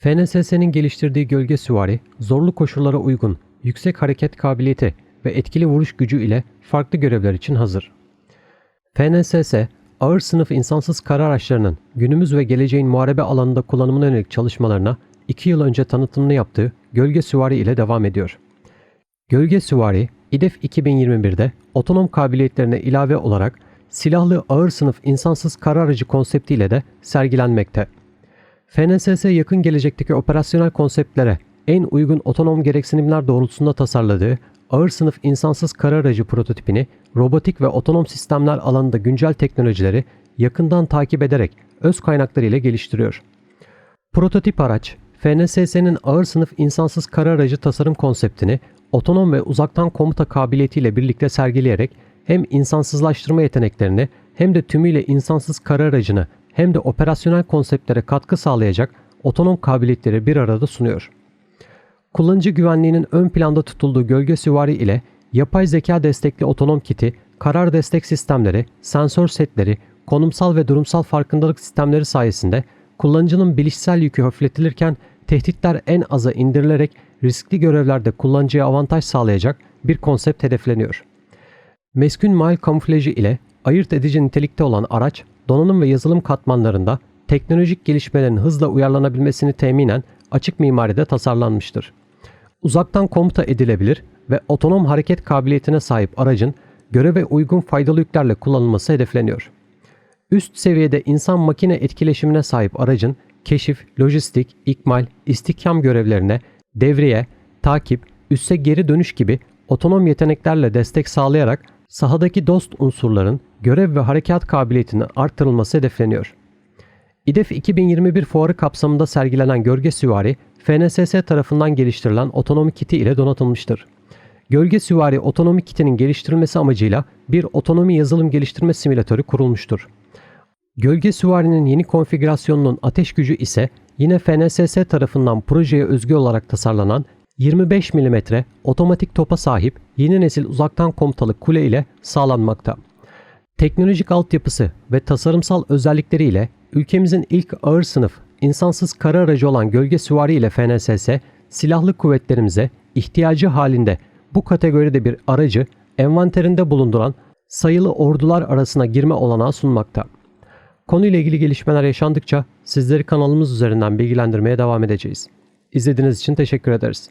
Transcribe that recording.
FNSS'nin geliştirdiği gölge süvari, zorlu koşullara uygun, yüksek hareket kabiliyeti ve etkili vuruş gücü ile farklı görevler için hazır. FNSS, ağır sınıf insansız kara araçlarının günümüz ve geleceğin muharebe alanında kullanımına yönelik çalışmalarına 2 yıl önce tanıtımını yaptığı gölge süvari ile devam ediyor. Gölge süvari, İDEF 2021'de otonom kabiliyetlerine ilave olarak silahlı ağır sınıf insansız kara aracı konseptiyle de sergilenmekte. FNSS yakın gelecekteki operasyonel konseptlere en uygun otonom gereksinimler doğrultusunda tasarladığı ağır sınıf insansız kara aracı prototipini robotik ve otonom sistemler alanında güncel teknolojileri yakından takip ederek öz kaynakları ile geliştiriyor. Prototip araç, FNSS'nin ağır sınıf insansız kara aracı tasarım konseptini otonom ve uzaktan komuta kabiliyetiyle birlikte sergileyerek hem insansızlaştırma yeteneklerini hem de tümüyle insansız kara aracını hem de operasyonel konseptlere katkı sağlayacak otonom kabiliyetleri bir arada sunuyor. Kullanıcı güvenliğinin ön planda tutulduğu gölge süvari ile yapay zeka destekli otonom kiti, karar destek sistemleri, sensör setleri, konumsal ve durumsal farkındalık sistemleri sayesinde kullanıcının bilişsel yükü hafifletilirken tehditler en aza indirilerek riskli görevlerde kullanıcıya avantaj sağlayacak bir konsept hedefleniyor. Meskun mail kamuflajı ile ayırt edici nitelikte olan araç, donanım ve yazılım katmanlarında teknolojik gelişmelerin hızla uyarlanabilmesini teminen açık mimaride tasarlanmıştır. Uzaktan komuta edilebilir ve otonom hareket kabiliyetine sahip aracın göreve uygun faydalı yüklerle kullanılması hedefleniyor. Üst seviyede insan makine etkileşimine sahip aracın keşif, lojistik, ikmal, istihkam görevlerine devriye, takip, üsse geri dönüş gibi otonom yeteneklerle destek sağlayarak sahadaki dost unsurların görev ve harekat kabiliyetinin arttırılması hedefleniyor. İDEF 2021 fuarı kapsamında sergilenen gölge süvari, FNSS tarafından geliştirilen otonomi kiti ile donatılmıştır. Gölge süvari otonomi kitinin geliştirilmesi amacıyla bir otonomi yazılım geliştirme simülatörü kurulmuştur. Gölge süvarinin yeni konfigürasyonunun ateş gücü ise yine FNSS tarafından projeye özgü olarak tasarlanan 25 mm otomatik topa sahip yeni nesil uzaktan komutalı kule ile sağlanmakta. Teknolojik altyapısı ve tasarımsal özellikleriyle ülkemizin ilk ağır sınıf insansız kara aracı olan gölge süvari ile FNSS silahlı kuvvetlerimize ihtiyacı halinde bu kategoride bir aracı envanterinde bulunduran sayılı ordular arasına girme olanağı sunmakta. Konuyla ilgili gelişmeler yaşandıkça sizleri kanalımız üzerinden bilgilendirmeye devam edeceğiz. İzlediğiniz için teşekkür ederiz.